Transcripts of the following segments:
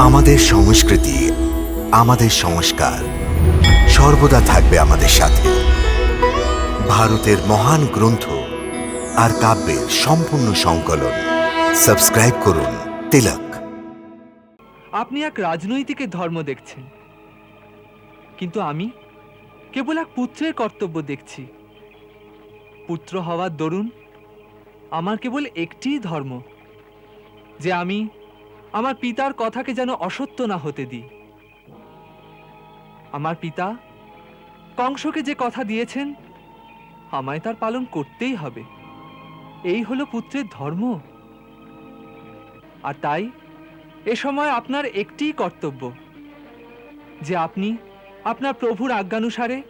আমাদের সংস্কৃতি, আমাদের সংস্কার সর্বদা থাকবে আমাদের সাথে। ভারতের মহান গ্রন্থ আর কাব্যের সম্পূর্ণ সংকলন। সাবস্ক্রাইব করুন তিলক। আপনি এক রাজনৈতিক ধর্ম দেখছেন। কিন্তু আমি কেবল এক পুত্রের কর্তব্য দেখছি। পুত্র হওয়ার দরুন আমার কেবল একটিই ধর্ম, যে আমি আমার পিতার কথাকে যেন অসত্য না হতে দিই। আমার পিতা কংসকে যে কথা দিয়েছেন, আমায় তার পালন করতেই হবে। এই হলো পুত্রের ধর্ম। আর তাই এ সময় আপনার একটিই কর্তব্য, যে আপনি আপনার প্রভুর আজ্ঞানুসারে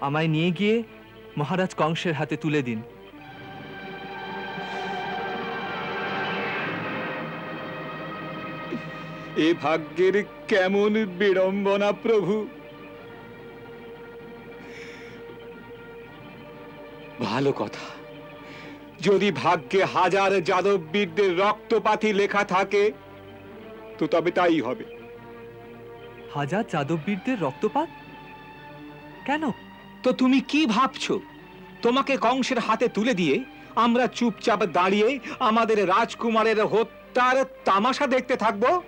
আমায় নিয়ে গিয়ে মহারাজ কংসের হাতে তুলে দিন। এ ভাগ্যের কেমন বিড়ম্বনা প্রভু? ভালো কথা। যদি ভাগ্যে হাজার যাদববীরদের রক্তপাতি লেখা থাকে তো তবে তাই হবে। হাজার যাদববীরদের রক্তপাত? কেন? তো তুমি কি ভাবছ? তোমাকে কংসের হাতে তুলে দিয়ে আমরা চুপচাপ দাঁড়িয়ে আমাদের রাজকুমারের হত্যার তামাশা দেখতে থাকব?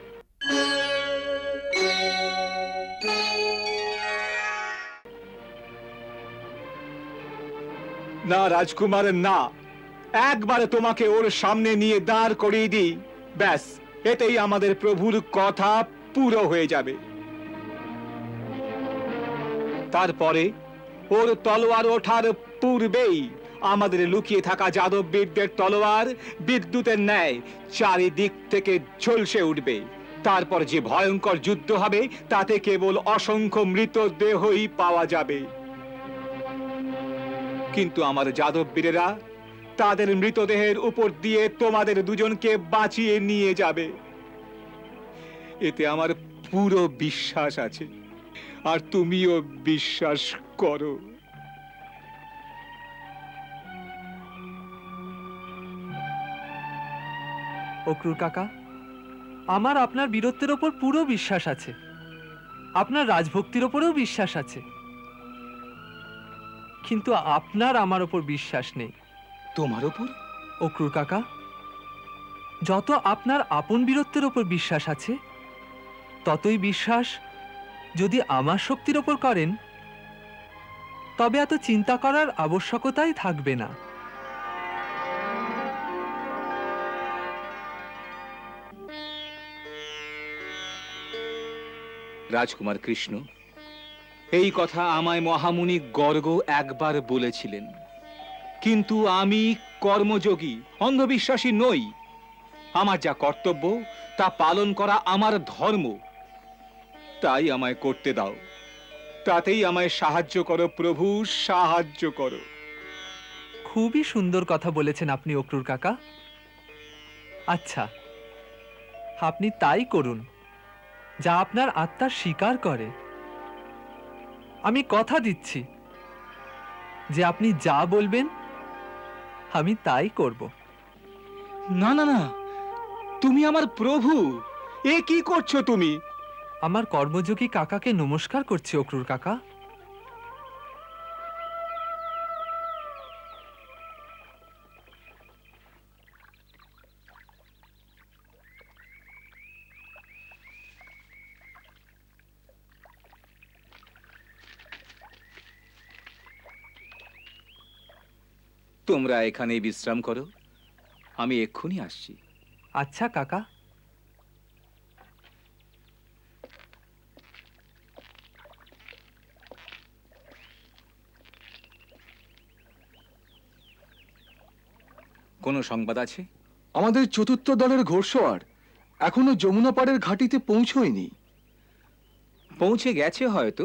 না রাজকুমার না। একবারে তোমাকে ওর সামনে নিয়ে দাঁড় করিয়ে দিই। ব্যাস, এতেই আমাদের প্রভুর কথা পুরো হয়ে যাবে। তারপরে ওর তলোয়ার ওঠার পূর্বেই আমাদের লুকিয়ে থাকা যাদববীরদের তলোয়ার বিদ্যুতের ন্যায় চারিদিক থেকে ঝলসে উঠবে। তারপর যে ভয়ঙ্কর যুদ্ধ হবে, তাতে কেবল অসংখ্য মৃতদেহই পাওয়া যাবে। কিন্তু আমার যাদববীরেরা তাদের মৃতদেহের উপর দিয়ে তোমাদের দুজনকে বাঁচিয়ে নিয়ে যাবে। এতে আমার পুরো বিশ্বাস আছে, আর তুমিও বিশ্বাস করো। অক্রুর কাকা, আমার আপনার বীরত্বের ওপর পুরো বিশ্বাস আছে। আপনার রাজভক্তির ওপরেও বিশ্বাস আছে। কিন্তু আপনার আমার ওপর বিশ্বাস নেই। তোমার উপর? অক্রুর কাকা যত আপনার আপন বীরত্বের ওপর বিশ্বাস আছে ততই বিশ্বাস যদি আমার শক্তির ওপর করেন তবে এত চিন্তা করার আবশ্যকতাই থাকবে না। রাজকুমার কৃষ্ণ এই কথা আমায় মহামুনি গর্গ একবার বলেছিলেন। কিন্তু আমি কর্মযোগী, অন্ধবিশ্বাসী নই। আমার যা কর্তব্য, তা পালন করা আমার ধর্ম। তাই আমায় করতে দাও। তাতেই আমায় সাহায্য করো প্রভু, সাহায্য করো। খুবই সুন্দর কথা বলেছেন আপনি, অক্রুর কাকা। আচ্ছা আপনি তাই করুন। যা আপনার আত্মা স্বীকার করে আমি কথা দিচ্ছি। যে আপনি যা বলবেন আমি তাই করব। না না না। তুমি আমার প্রভু। এ কি করছ তুমি? আমার কর্মযোগী কাকাকে নমস্কার করছি অক্রুর কাকা। তোমরা এখানেই বিশ্রাম করো। আমি এক্ষুনি আসছি। আচ্ছা কাকা। কোনো সংবাদ আছে? আমাদের চতুর্থ দলের ঘোড়সওয়ার এখনও যমুনা পাড়ের ঘাটিতে পৌঁছয়নি। পৌঁছে গেছে হয়তো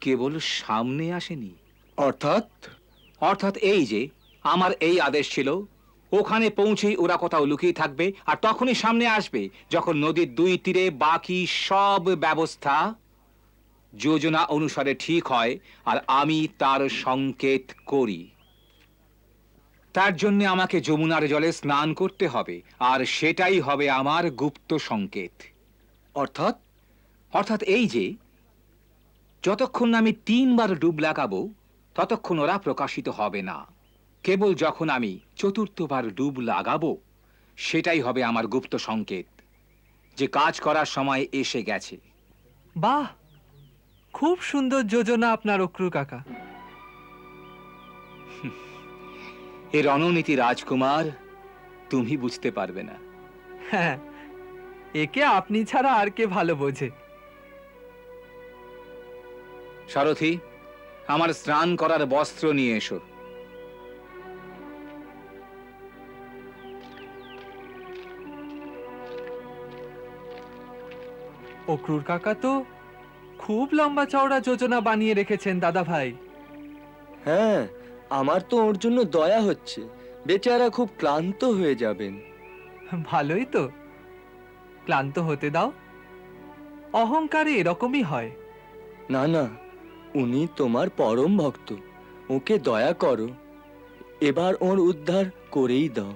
কেবল সামনে আসেনি। অর্থাৎ? অর্থাৎ এই যে আমার এই আদেশ ছিল ওখানে পৌঁছেই ওরা কোথাও লুকিয়ে থাকবে আর তখনই সামনে আসবে যখন নদীর দুই তীরে বাকি সব ব্যবস্থা যোজনা অনুসারে ঠিক হয় আর আমি তার সংকেত করি। তার জন্য আমাকে যমুনার জলে স্নান করতে হবে আর সেটাই হবে আমার গুপ্ত সংকেত। অর্থাৎ? অর্থাৎ এই যে যতক্ষণ আমি তিনবার ডুব লাগাবো ততক্ষণ ওরা প্রকাশিত হবে না। কেবল যখন আমি চতুর্থবার ডুব লাগাবো সেটাই হবে আমার গুপ্ত সংকেত যে কাজ করার সময় এসে গেছে। বাহ! খুব সুন্দর যোজনা আপনার অক্রু কাকা। এর রণনীতি রাজকুমার তুমি বুঝতে পারবে না। হ্যাঁ একে আপনি ছাড়া আর কে ভালো বোঝে। সারথি আমার স্নান করার বস্ত্র নিয়ে এসো। অক্রুর কাকা তো খুব লম্বা চওড়া যোজনা বানিয়ে রেখেছেন দাদা ভাই। হ্যাঁ আমার তো ওর জন্য দয়া হচ্ছে। বেচারা খুব ক্লান্ত হয়ে যাবেন। ভালোই তো। ক্লান্ত হতে দাও। অহংকারে এরকমই হয়। না না উনি তোমার পরম ভক্ত। ওকে দয়া করো। এবার ওর উদ্ধার করেই দাও।